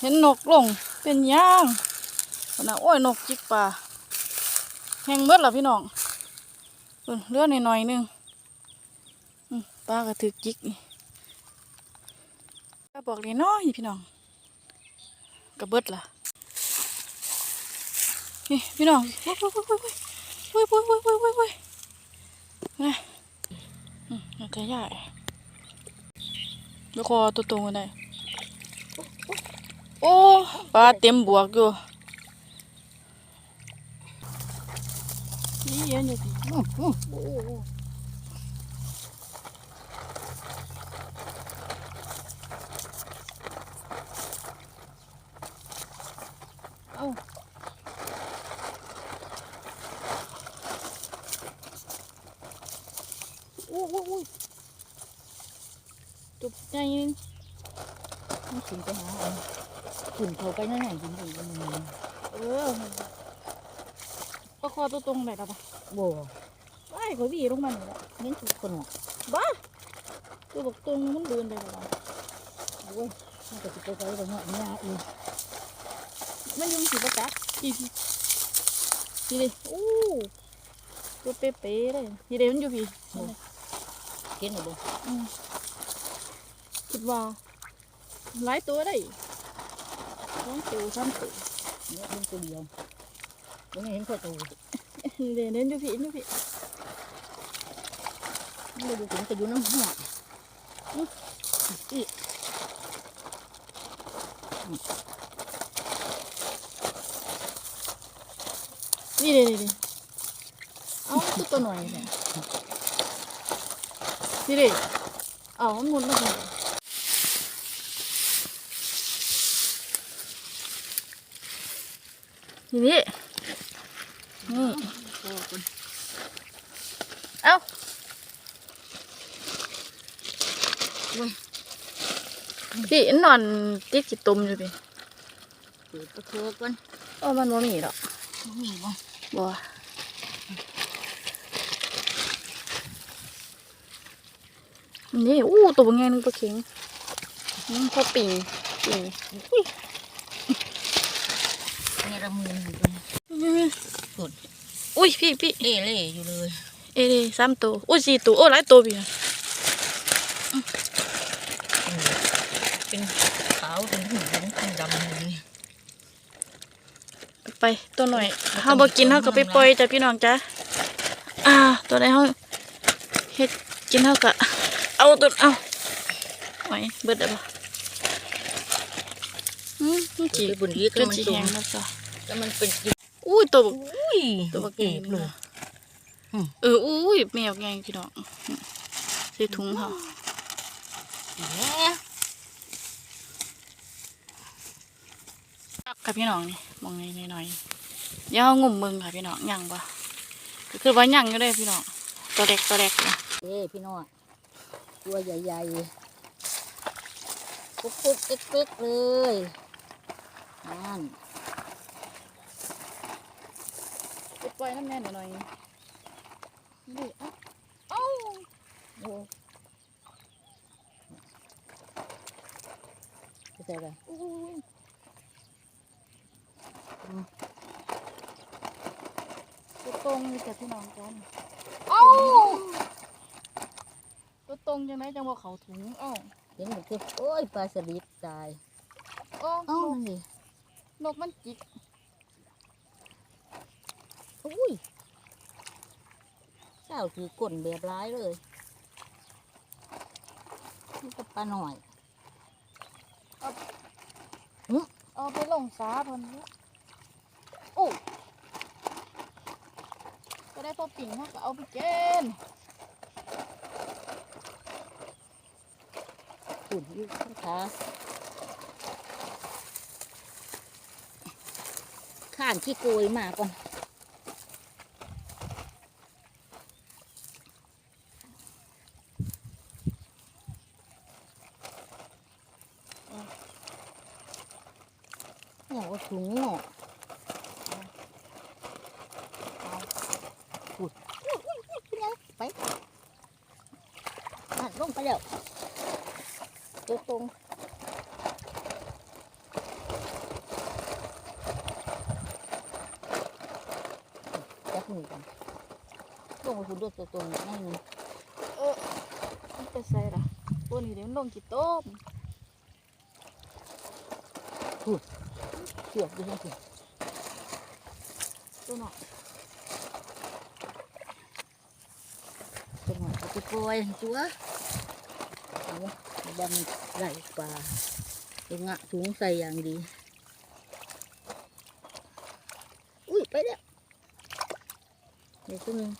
เห็นนกลงเป็นย่างนะโอ้ยนกจิกป่าแห้งเบิดล่ะพี่น้องพุ่นเลือหน่อยๆหนึงปลาก็ถึกจิกนี่ก็บอกเลยน้อยพี่น้องกระเบิดล่ะนี่พี่น้องโอ้ยโอ้ยโอ้ยโอ้ยโอ้ยโอ้ยโอ้ยโอ้ยโอ้ยนะอืมน่าจะใหญ่แล้วคอตัวตรงกันได้ โอ้ปลาเต็มบวกอยู่นี่เย็นอยู่พี่อื้ออื้อโอ้โหเอ้าโอ้โหโอ้ยจุบใจนึงมันขึ้นไปหาเอา ขึ้นเขาไปนั่นไหนจริงจริงๆมันเออปลาคอตัวตรงไหนล่ะปะโบ่ไอ้ขอวีลงมาหน่อยละเน้นทุกคนอะบ้าตัวบอกตรงมันเดินไปแล้วโอ้ยมันก็จะไปไปตรงนี้เนี่ยอีมันยุ่งสีประจักพี่พี่พี่เลยโอ้ตัวเป๊ะๆเลยพี่เลยมันอยู่พี่เห็นหรือบ่อืมคิดว่าหลายตัวได้ สองตัวสามตัวเนี่ยเห็นตัวเดียวยังไม่เห็นแค่ตัวเดี๋ยวเน้นอยู่พี่อยู่พี่ไม่ดูถึงจะอยู่น้ำหัวอีนี่เลยนี่เอาตัวหน่อยเนี่ยนี่เลยเอาหมุนมาสิ ทีนี้นี่โอ้คนเอ้าพี่นอนติดกี่ตุ่มอยู่พี่เปิดประตูก่อนโอ้มันบ่มีหรอกนี่บ่บ่นี่อู้ตัวบางไงนึงปลาเข็งอืมพอปิ่งปิ่งเนี่ย ละมืออยู่ตรงนี้สุดอุ้ยพี่พี่เล่เล่อยู่เลย เอ้ยสามตัวอุ้ยสี่ตัวโอ้หลายตัวพี่เป็นขาวเป็นหุ่นเป็นดำเลยไปตัวหน่อยเฮาบ่กินเฮาก็ไปปล่อยจ้ะพี่น้องจ้ะอ่า ตัวไหนเฮาเฮ็ดกินเฮาก็เอาตัวเอาไว้เบิดได้บ่อืมจีบุญดีก็ก็มันจีสูงแล้วจ้ะ แล้วมันเป็นอุ้ยตัวบักอุ้ยตัวบักเก็บเลเลยยเอออุ้ยแมวไงพี่น้องใส่ถุงเขาแหมตักกับพี่น้องนี่มองในหน่อยๆเดี๋ยวเอางุ่มมึงค่ะพี่น้องยังปะก็คือว่ายังอยู่เลยพี่น้องตัวเล็กตัวเล็กนะเอ้พี่น้องตัวใหญ่ๆปุ๊กปุ๊กเป๊กๆเลยนั่น ไปปล่อยน้ำแน่นหน่อยๆนี่เอ้าเอ้าโอ้ไปใส่อะไรอุ้ยตัวตรงนี่แต่พี่น้องกันเอ้าตัวตรงจังไหนจังว่าเขาถุงเอ้าเห็นหมดคือโอ้ยปลาสลิดตายเอ้าเอ้านกนั่นดินกมันจิก อุ้ยเจ้าคือกลนแบบร้ายเลยนี่ก็ปลาหน่อยเอาไปลงสาเพิ่นเด้อโอ้ก็ได้พอปิ่งเขาก็เอาไปเกณฑ์ขุ่นอยู่ข้างขาข้านขี้โกยมาก่อน เนี่ถุงนี่หละไปลงไปแล้วจุดตรงจับมือกันลงไปคุณดูตัวตรงง่ายนึงเออไปใส่ละตัวนี้เดี๋ยวลงกี่ต้ม เชือกด้วยทั้งสิ้นตัวหน่อยตัวหน่อยเอาไปปล่อยจัวเอาบันไหลปลาตัวงะถุงใส่อย่างดี อุ้ยไปแล้วเดี๋ยวตัวหนึง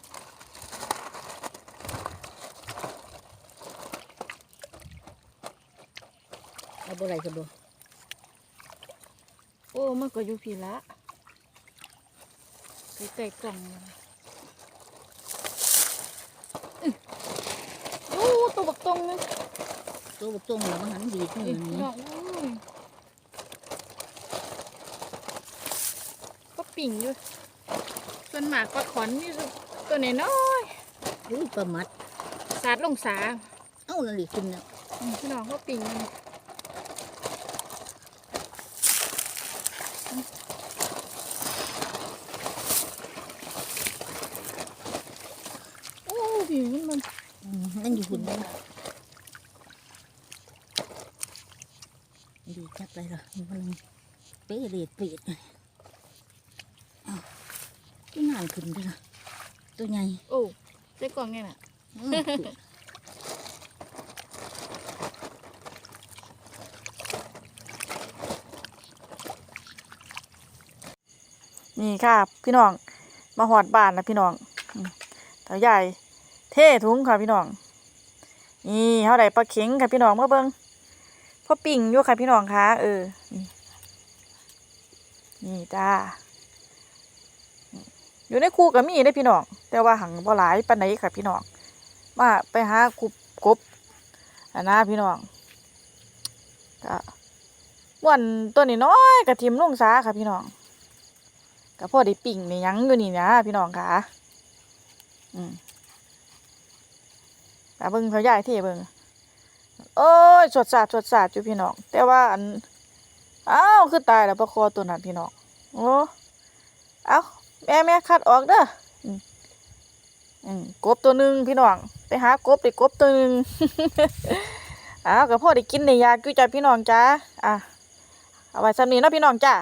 เอาบ่ไหลกันบ่โอ้มันก็อยู่พี่ละไปไก่กล่องเลยอื้อโอ้ตัวบักตรงเลยตัวบกตรงแล้วมันหันดีขึ้นนี่นี้พี่น้องอุ้ยก็ปิ่งอยู่ส่วนหมากปลาขอนนี่ตัวน้อยอุ้ยปลามัดๆสาดลงสาเอ้านั่นดิขึ้นแล้วอืมพี่น้องก็ปิ่งมันโอ้พี่มันมัน อืม นั่นอยู่หุ่นนั่นดีจัดเลยเหรอมันเป๊ะเรียดเปรียดอ้าวที่งานขึ้นด้วยนะตัวใหญ่โอ้ใส่กล่องไงน่ะอืมนี่ค่ะ พี่น้อง มาหอดบ้านนะพี่น้องเต่าใหญ่ เท่ถุงค่ะพี่น้อง นี่เท่าไหร่ปลาเข็งค่ะพี่น้องมาเบิ้งพ่อปิ่งอยู่ค่ะพี่น้องคะเออ นี่นี่จ้า อยู่ในคูก็มีได้พี่น้อง แต่ว่าหังบ่หลายปานใดค่ะพี่น้อง มาไปหาคุบกบอันนะพี่น้องก็ม่วนตัวนี้น้อยกระทิมลงสาค่ะพี่น้องก็พ่อได้ปิ่งในยังอยู่นี่นะพี่น้องค่ะ อืม ต่เบิ่งเขาใหญ่เท่เบิ่งโอ้ยสดสาดสดสาดอยู่พี่น้องแต่ว่าอันอ้าวคือตายแล้วประคอตัวนั้นพี่น้องโอ้เอาแม่แม่คัดออกเด้ออืมกบตัวหนึ่งพี่น้องไปหากบได้กบตัวหนึ่งอ้าวก็พอได้กินในยากอยู่จ้ะพี่น้องจ้าอะเอาไว้สำนีเนาะพี่น้องจ้า